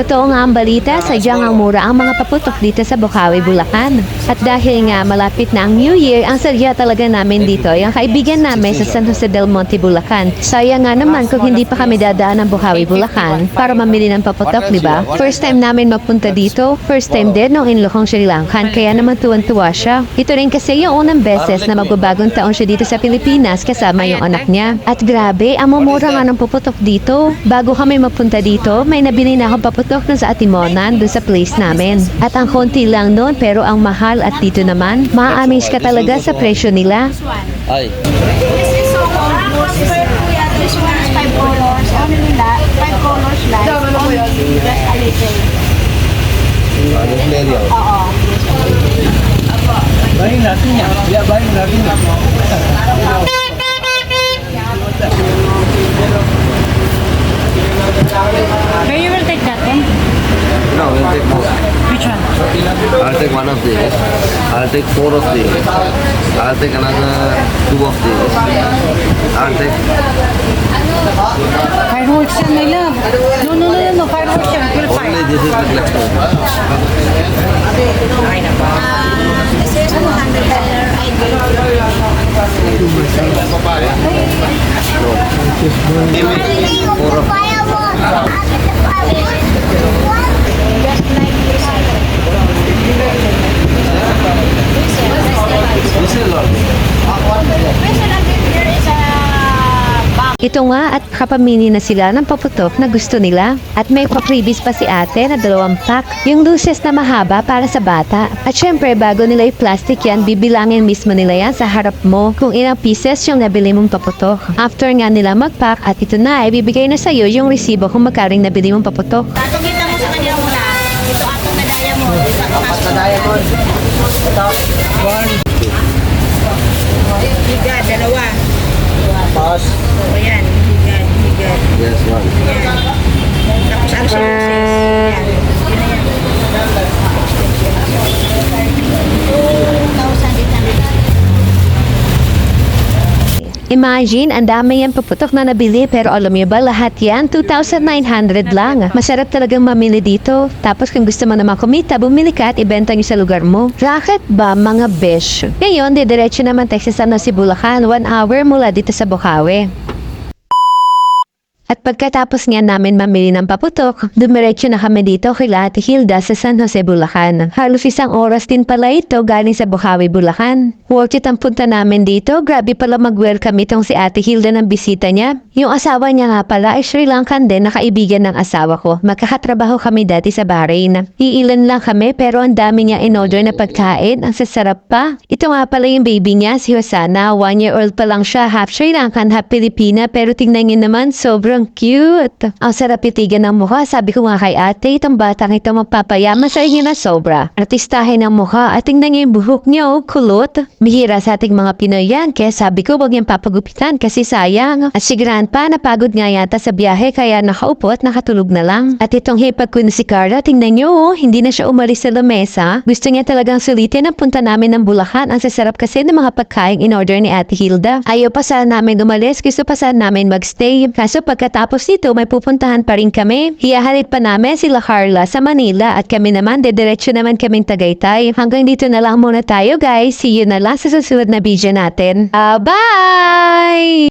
Totoo nga ang balita, sadyang ang mura ang mga paputok dito sa Bukawi, Bulacan. At dahil nga malapit na ang New Year, ang sadya talaga namin dito, yung kaibigan namin sa San Jose del Monte, Bulacan. Sayang nga naman kung hindi pa kami dadaan ng Bukawi, Bulacan para mamili ng paputok, di ba? First time namin mapunta dito, first time din nung inlo kong Sri Lankan, kaya naman tuwan-tuwa siya. Ito rin kasi yung unang beses na magbabagong taon siya dito sa Pilipinas kasama yung anak niya. At grabe, ang mumura nga ng paputok dito. Bago kami mapunta dito, may nabili na akong paputok na sa Atimonan doon sa place namin. At ang konti lang noon pero ang mahal at dito naman, ma-amaze ka talaga sa presyo nila. Ay, This is so old. This one is five colors. Only that, five colors like, only just a little. ano player yun? Oo. Bayin natin yan. Yeah, bayin natin yan. But you will take that one? No, we'll take more. Which one? I'll take one of these. I'll take four of these. I'll take another two of these. I'll take Fireworks yan, my love. No, no, no, no, no. Fireworks yan. Will only this is reflection. This is 200 dollar. I Four of Just like this. this is all. Special update here is a box. Ito nga at kapamini na sila ng paputok na gusto nila. At may pa-freebies pa si ate na dalawang pack. Yung luces na mahaba para sa bata. At syempre bago nila i-plastic yan, bibilangin mismo nila yan sa harap mo kung ilang pieces yung nabili mong paputok. After nga nila mag-pack at ito na, ibibigay na sa'yo yung resibo kung magkaring nabili mong paputok. Tatungita mo sa kanya muna. Ito atong medalya mo. Apat na diamond. Higad, dalawa. Pass. O yan, higad, higad. Yes, one. Yan. Tapos ang success. Yan. Yun na yan. 2,800. Imagine, ang dami yan paputok na nabili pero alam niyo ba lahat yan 2,900 lang. Masarap talagang mamili dito. Tapos kung gusto mo naman kumita, bumili ka at ibenta niyo sa lugar mo. Racket ba mga besh? Ngayon, didiretso naman sa San Jose, Bulacan. One hour mula dito sa Bukawi. At pagkatapos nga namin mamili ng paputok, dumiretso na kami dito kay Ate Hilda sa San Jose, Bulacan. Halos isang oras din pala ito galing sa Bukawi, Bulacan. Worth it ang punta namin dito. Grabe pala mag-welcome itong si Ate Hilda ng bisita niya. Yung asawa niya nga pala ay Sri Lankan din na kaibigan ng asawa ko. Magkakatrabaho kami dati sa Bahrain. Iilan lang kami pero ang dami niya in-order na pagkain. Ang sasarap pa. Ito nga pala yung baby niya, si Hosanna. One year old pa lang siya. Half Sri Lankan, half Pilipina. Pero tingnan niyo naman, sobrang cute. Ang sarap itigan ng mukha. Sabi ko nga kay ate, itong batang ito magpapayama sa inyo na sobra. Artistahin ng mukha at tingnan niyo yung buhok niya, oh, kulot. Bihira sa ating mga Pinoy yan. Kaya sabi ko, wag niyang papagupitan kasi sayang. At si Grandpa, napagod nga yata sa biyahe kaya nakaupo at nakatulog na lang. At itong hipag ko na si Carla, tingnan niyo, oh, hindi na siya umalis sa lamesa. Gusto niya talagang sulitin ang punta namin ng Bulacan. Ang sasarap kasi ng mga pagkain in order ni Ate Hilda. Ayaw pa sana namin umalis, gusto pa sana namin magstay. Kaso pagkatapos nito, may pupuntahan pa rin kami. Hiyahalit pa namin sila Carla sa Manila at kami naman, dediretso naman kaming Tagaytay. Hanggang dito na lang muna tayo guys. See you na lang sa susunod na video natin. Ah, bye!